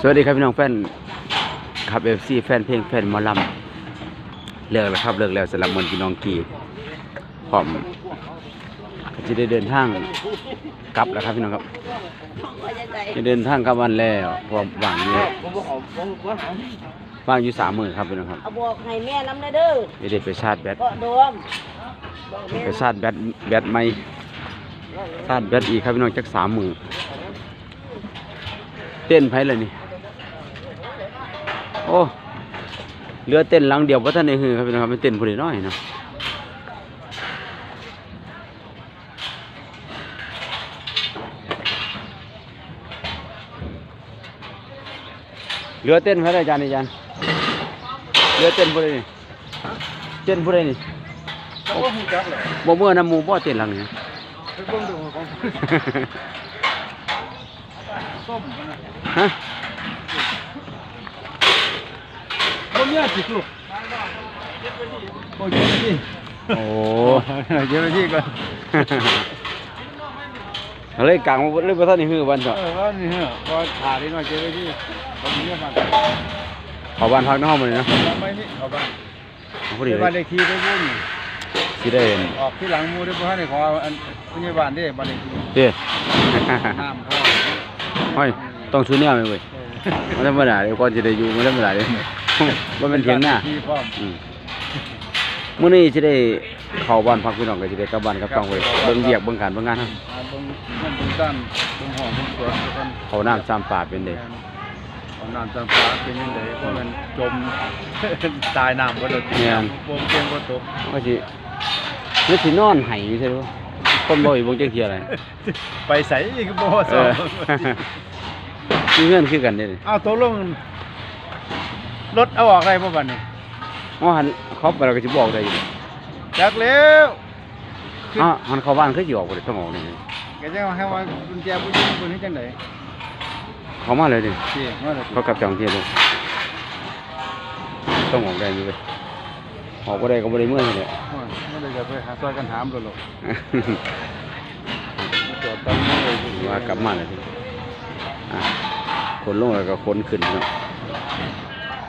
สวัสดีครับพี่น้องแฟนขับเอฟซีแฟนเพลงแฟนหมอลำเลิกแล้วครับเลิกแล้วสำหรับมนพี่น้องกีพร้อมก็จะได้เดินทางกลับแล้วครับพี่น้องครับ จะเดินทางกลับวันแล้วพร้อมวางอยู่วางอยู่สามหมื่นครับพี่น้องครับเอาบอกให้แม่น้ำนะเด้อไม่ได้ไปชาร์จแบตก็โดมบอกแม่ไปชาร์จแบตแบตไม่ชาร์จแบตอีกครับพี่น้องจักสามหมื่นเต้นไผเลยนี่ โอ้เหลือเต้นหลังเดียวว่าท่านในหือครับพี่น้องครับเป็นเต้นผู้ใดน้อยเนาะเหลือเต้นไผเลยอาจารย์อาจารย์เหลือเต้นผู้ใดนี่เต้นผู้ใดนี่ก็ว่าหูจักแหละบ่เมื่อน้ำหมูบ่เต้นหลังนี่ไปเบิ่งดูของส้มมัน น่ะฮะบ่มีสิลูกโอ้ยเจ้าหน้าที่โอ้เจ้าหน้าที่ก่อนเลยกลางมาเลยบ่ทันได้ฮือวันเอเถาะอว่านี่เหรอก็ถ่ายนิดหน่อยเจ้าหน้าที่เขามีเรื่องมาเข้าบ้านพักน้องมันเนาะทำไมนี่เอาบ้านเอาพอดีเดี๋ยวเลบ้านยเลขที่ได้บุญสิได้เห็นออกที่หลังหมูได้บ่ให้ขออันผู้ใหญ่บ้านเด้บ้านเลขที่เด้น้ำพ่อห้อยต้องชูแนวไหมเว้ยมันธรรมดาเดี๋ยวก่อนจะได้อยู่มันธรรมดาเด้บ่แม่นเถียงหน้าที่พร้อมอืมมื้อนี้สิได้เข้าบ้านพักพี่น้องก็สิได้กลับบ้านกลับช่องเว้ยเบิ่งเวียกเบิ่งการเบิ่งงานเฮาอ่าเบิ่งมันเบิ่งด้านเบิ่งห้องเบิ่งสวนทุกคนเข้าน้ำซ้ำป่าเป็นเด้ เอาน้ำจำปาเป็นยังไงเพราะมันจม ตายน้ำก็โดนตีน้ำปมเตียงก็ตกก็สินึกสินอนไห้อยู่ใช่บ่คนบ่อีบ่จักเที่ยอะไร ไปใส่อีกบ่เอสอองมีเงื่อนคือกันเด้นี่เอาตัวลง รถเอาออกได้บ่บัดนี้อ๋อหันเขาไปแล้วก็สิบอกได้อยู่จักแล้วอ๋อหันเข้าบ้านคือสิออกบ่ได้ต้องออกนี่แกจะให้ว่ากุญแจผู้หญิงคนนี้จังได๋เข้ามาเลยดิสิมาเลยเขากลับจังเที่ยวเลยต้องออกได้อยู่เว้ยออกบ่ได้ก็บ่ได้เมื่อยเลยไม่ได้จะไปหาซอยกันถามโลดๆมาจอดตั้งเลยว่ากลับมาเลยทีอะคนลงแล้วก็คนขึ้นเนาะ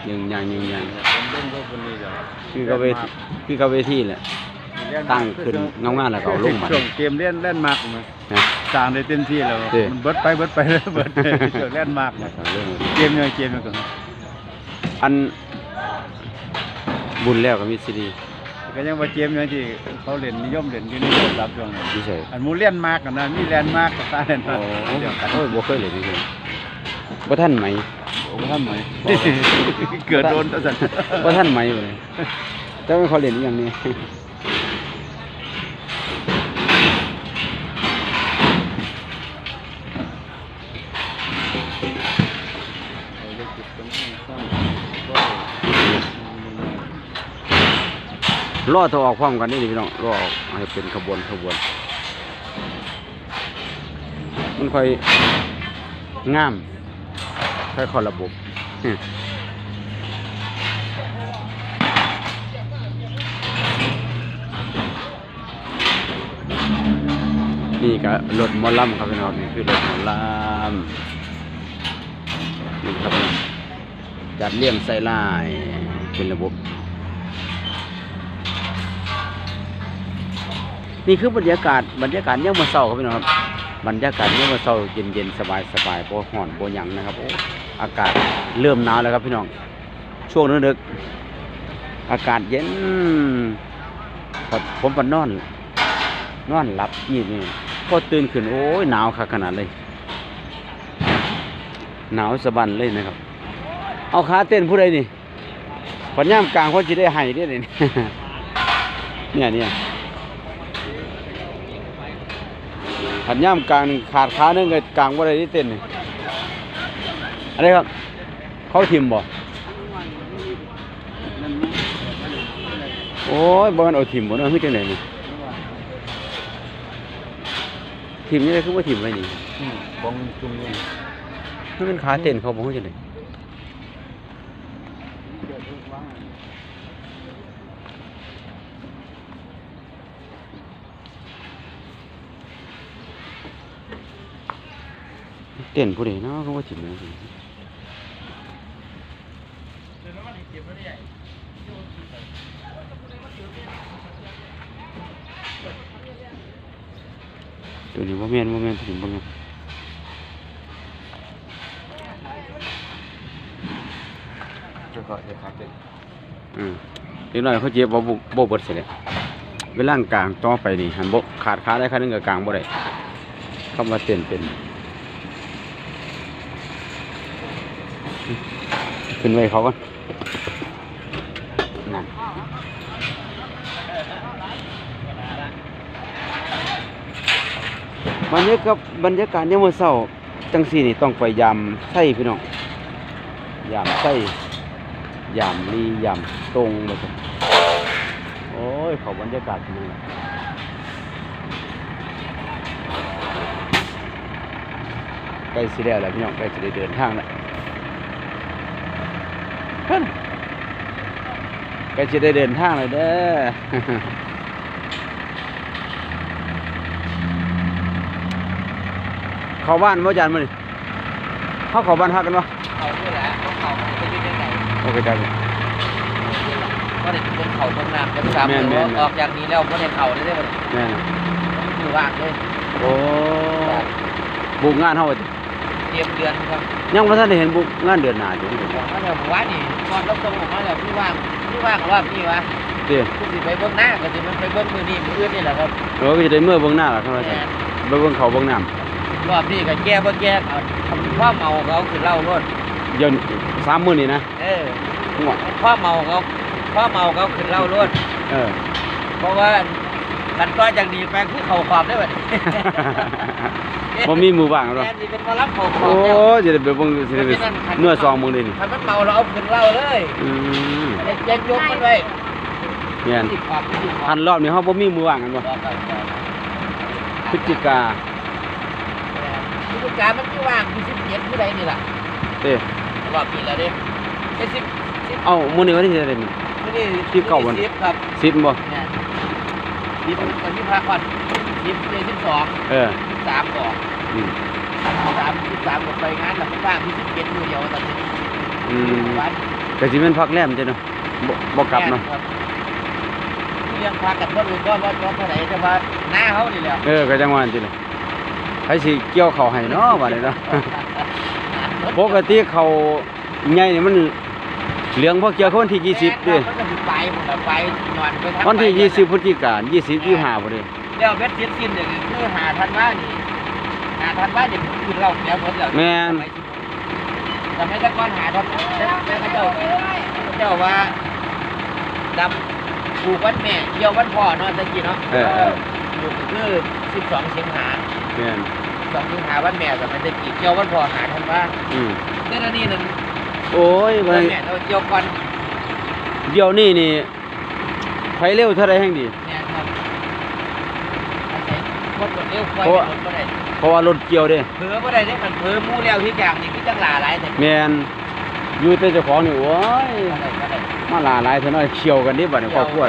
ยิงยางยิงยางผมเล่นพวกคนนี้จ้ะคือเขาเวทีคือเขาเวทีแหละ ตั้งขึ้นงามๆแล้วก็เอาลงมา ช่วงเกมเล่นเล่นมากมั้ยนะสร้างได้เต็มที่แล้วเด้มันเบิดไปเบิดไปเลยเบิดไปช่วงเล่นมากแล้วก็เรื่องเกมยังเกมยังไงอันบุญแล้วก็มีซีดีก็ยังว่าเกมยังที่เขาเล่นนิยมเล่นอยู่ในระดับช่วงนั้นพิเศษอันหมูเล่นมากกันนะมีเล่นมากกับตาเล่นโอ้มากเดียวกันโอ้ยบ่เคยเลยนี่คือบ่ท่านไหม ผมทำไหมเกิดโดนตัวสันบ่ท่านไหมบ่เลยแต่ว่าเขาเล่นอหย่างนี้รอตัวออกพร้อมกันนี่ดิพี่น้องรอออกให้เป็นขบวนขบวน มันค่อยงาม ค่อยเขอระบบนี่ก็รถมอลำครับพี่น้องนี่คือรถมอลำนี่ครับพี่จัดเลี่ยงใส่ลายเป็นระบบ นี่คือบรรยากาศบรรยากาศเนี่ยามมาเศร้าครับพี่น้องครับ บรรยากาศเนี่ยามมาเศร้าเย็นเย็นสบายสบายโบห่อนโบหยังนะครับโอ้อากาศเริ่มหนาวแล้วครับพี่น้อง ช่วงนึกๆอากาศเย็นผมปันนอน นอนหลับนี่นี่พอตื่นขึ้นโอ้ยหนาวคักขนาดเลย หนาวสะบันเลยนะครับ เอาขาเต้นผู้ใดนี่ปัญญามกลางคนจะได้ให้ได้เลยเนี่ยเนี่ย ขันย่ำกลางหนึ่งขาดขาหนึงก็กลางว่าอะไรที่เต้นนี่อะไรครับ เขาทิมบ่โอ้ยบ่แมันเอาทิมบ่เนาะคือจังไดนี่ทิมนี่ได้คือว่าทิมไว้นี่บองจุงเลยมันเป็นขาเต้นเขาบ่ฮู้จังได เต้นผู้ใดเนาะเขาว่าถิ่นนะตัวนี้ว่าเมียนว่าเมียนถิ่นบ้างจะขอจเด็กอืมเด็กน้อยเขาเจ็บบ่บ่เบิดเสียเลยเวลากลางต่อไปนี่หันบ่ขาดขาได้ขาหนึ่งกับกลางบ่ได้ข้ามาเต้นเป็น ขึ้นไว้เขาก่อนนั่นบรรยากาศบรรยากาศยามมื้อเช้าจังซี่นี่ต้องไปยามไส้พี่น้องยามไส้ยามลียามตรงเลยครับโอ้ยเขาบรรยากาศดีใกล้สิแล้วแหละพี่น้องใกล้จะได้เดินทางแล้ว เพิ่นใกล้จะได้เดินทางเลยเด้อเข้าบ้านบ่จานมื้อนี้เฮาเข้าบ้านพักกันบ่เขาด้วยแหละเขาเขาไปยืนยังไงโอเคจ้าก็ได้ถึงบนเขาบนน้ำจะสามแม่นแม่นแม่นออกจากนี้แล้วก็ได้เขาได้ได้หมดแม่นคือว่างเลยโอ้บุกงานเฮาว่าติเต รียมเดือนครับยังบ่ทันได้เห็นบุกงานเดือนหน้าอยู่นี่บอกมาแล้วบอกว่านี่ก่อนเราส่งออกมาแล้วพี่ว่างพี่ว่างรอบนี้วะเด้อคือสิไปเบื้องหน้าก็สิมันไปเบื้องมือนี่มืออื่นนี่แหละครับเออก็จะได้เมื่อเบิ่งหน้าล่ะครับว่าซั่นแม่นไปเบิ่งเขาเบิ่งน้ำรอบนี้ก็แก้บ่แก้เอาพ่อเมาเขาคือเหล้ารถเดี๋ยวสามมื้อนี่นะเออง่วงพ่อเมาเขาพ่อเมาเขาคือเหล้ารถเออ เพราะว่ากันก็จากนี้ไปคือเขาขอบได้บัด บ่มีมือว่างหรอกแทนที่เป็นมารับเขาขอโอ้บแล้วจะได้ไปเบิ่งสิได้ไปเมื่อซองมื้อนี้นี่ถ้ามันเมาเราเอาขึ้นเหล้าเลยอืมเด็กเจ็บยกมันไว้แม่นที่ขอบที่ขอบพันรอบนี้เฮาบ่มีมือว่างกันบ่บอกกันก่อนพฤศจิกาพฤศจิกามันที่ว่างที่สิบเจ็ดที่ใดนี่ล่ะเด้รอบปีแล้วเด้ไอ้สิบสิบเอ้ามื้อนี้วันที่เท่าไหร่นี่ไม่ได้สิบเก้าวัน สิบครับ10บ่เนี่ยสิบวันที่พักก่อน สิบเลยสิบสองเออสิบสามก่อนอืมสิบสามสิบสามก็ไปงานแล้วมันว่างที่สิบเจ็ดมือเดียวตอนนี้อืมวันก็สิแม่นพักแรมจ้ะเนาะบ่บ่กลับเนาะเลี้ยงพากันบ่รู้ก็ว่าว่าเท่าไหร่แต่ว่าหน้าเขานี่แหละเออก็จังว่าจังซี่แหละใครสิเกี่ยวข้าวให้เนาะบัดนี้เนาะ ปกติเขาใหญ่นี่มันเหลืองพอเกี่ยวเขาวันที่ยี่สิบดิมันก็สิไปหมดแล้วไปนอนไปทางวันที่ไปยี่สิบพฤศจิกายนยี่สิบยี่ห้าพอดี แล้วเบ็ดเสียสิ้นเนี่ยคือหาทันว่านี่หาทันว่าเดี๋ยวคือเราแล้วหมดแล้วแม่นแต่ไม่แต่ก่อนหาทันแต่เขาเจ้าเขาเจ้าว่าดำผูกวันแม่เกี่ยววันพ่อเนาะตะกี้เนาะเออเออผูกก็คือสิบสองสิงหาแม่นสองสิงหาวันแม่แต่มันจะกี่เกี่ยววันพ่อหาทันว่าอืมเจ้าหน้าที่นั่นโอ้ยวัวันนแม่เราเกี่ยวก่อนเดี๋ยวนี้นี่ไฟเร็วเท่าไรแห่งดีแม่ครับอา ศัยกดกดเร็วไฟเพราะว่ากดก็ได้เพราะว่ารถเกี่ยวเด้เผลอบ่ได้เด้มันเผลอหมู่แล้วที่กลางนี่คือจังหลาหลายแต่แม่นอยู่แต่เจ้าของนี่โอ้ยบ่ได้บ่ได้ มาหลาหลายเท่าน้อยเขี่ยวกันดิบัดนี้ครอบครัว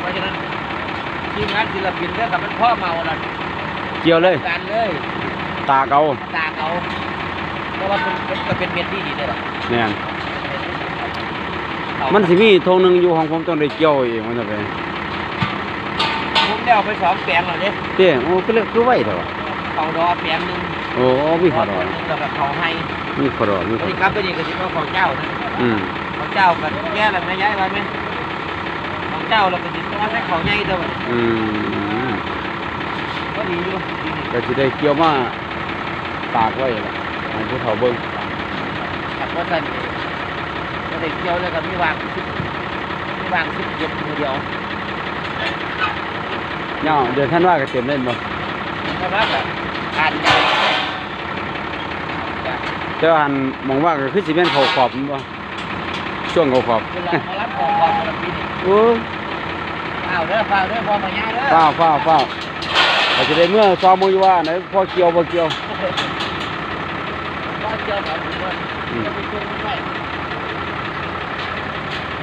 เพราะฉะนั้นทีมงานศิลปินเรื่องกับมันพ่อเมาแล้วเกี่ยวเลย การเลยตาเกาตาเขาเพราะว่าเป็นเป็นก็เป็นเม็ดที่ดีได้หรอแม่นมันสิมีธงหนึงอยู่ของผมต้องได้เกี่ยวเองมันจะไปผม ได้เอาไปสองแปลงแล้วเด้เด้โอ้คือเลยคือไว้เถอะวะเขาดอแปลงหนึงโอ้มีขอดอหนึงแล้วก็เขาให้มีขอดอมีขอัอนดนี้ครับตัวนี้ก็สิว่าของเจ้านะอืมของเจ้ากันแย่แล้วแม่ย้ายไว้ไหมของเจ้าเราก็สิว่าใช้ของใหญ่เด้ออืมก็ดีอยู่ดีนี่ก็สิได้เกี่ยวมาตากไว้ล่ะให้ผู้เฒ่าเบิ่งแต่ก็สั่นนี่ก็ได้เกี่ยวแล้วก็มีวางสิบมีวางสิบเจ็ดมือเดียว เนาะเดือนธันวาก็เต็มเล่นบ่เพราะว่าแบบการใหญ่จะแต่ว่าหันมองว่าก็คือสิแม่นเขาขอบแม่นบ่ช่วงเขาขอบเวลามารับของความรับปีนี่โอ้ยเฝ้าเด้อเฝ้าเด้อพอมาย้ายเด้อฟ้าวฟ้าวฟ้าวก็จะได้เมื่อซ้อมมืออยู่ว่าไหนพอเกี่ยวบ่เกี่ยวพอเจอแบบนี้ว่าอืมจะไปช่วยมันไว้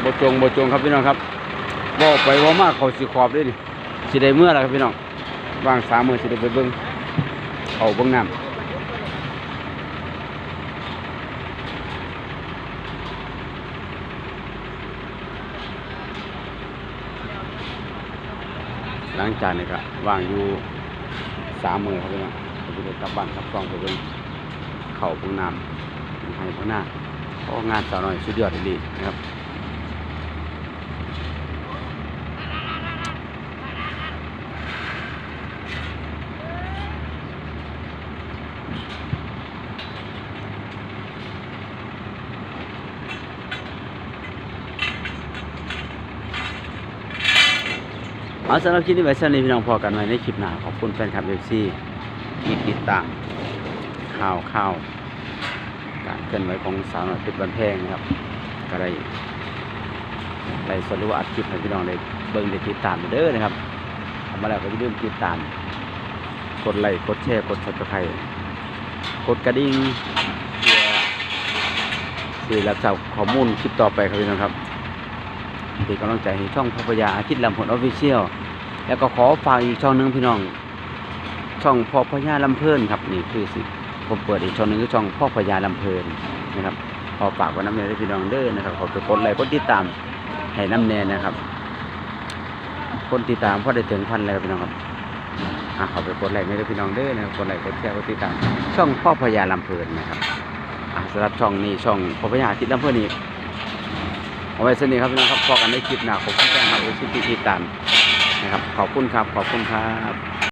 บ่จงบ่จงครับพี่น้องครับบ่ไปบ่มาเขาสิขอบเด้นี่ สิได้เมื่อล่ะครับพี่น้องวางสามมือสิได้ไปเบิ่งเขาเบิ่งน้ำหลังจากนี้ก็วางอยู่สามมือครับพี่น้องก็จะได้กลับบ้านกลับกองไปเบิ่งเขาเบิ่งน้ำให้พวกหน้าเพราะงานสาวน้อยสุดยอดดีนะครับ เอาสำหรับคลิปนี้ไว้สำหรับพี่น้องพอกันไว้ในคลิปหน้าขอบคุณแฟนคลับเอฟซีที่ติดตามข่าวข่าวการเคลื่อนไหวของสาวน่อยเพชรบันแพงนะครับก็ได้ไล่สรุปอัดคลิปให้พี่น้องได้เบิ่งได้ติดตามเด้อนะครับทำมาแล้วก็อย่าลืมติดตาม กดไลค์กดแชร์กดซับสไครต์กดกระดิ่งเพื่อสื่อรับทราบข้อมูลคลิปต่อไปครับพี่น้องครับ เป็นกำลังใจให้ช่องพพยาอาทิตย์ลำผลออฟฟิเชียลแล้วก็ขอฝากอีกช่องหนึงพี่น้อง ช่องพ่อพญาลำเพลินครับนี่คือสิผมเปิดอีกช่องหนึงคือช่องพ่อพญาลำเพลินนะครับขอฝากไว้น้ำแน่ให้พี่น้องเด้อนะครับขอไปกดไลค์กดติดตามให้น้ำแน่นะครับ คนติดตามพอได้ถึงพันแล้วพี่น้องครับอะขอไปกดไลค์ให้พี่น้องเด้อนะครับกดไลค์กดแชร์กดติดตาม ช่องพ่อพญาลำเพลินนะครับอะสำหรับช่องนี้ช่องพ่อพญาอาทิตย์ลำเพลินนี่ เอาไว้สนิทครับพี่น้องครับพอกันในคลิปหน้าขอบคุณแฟนครับที่ติตามนะครับ ขอบคุณครับ ขอบคุณครับ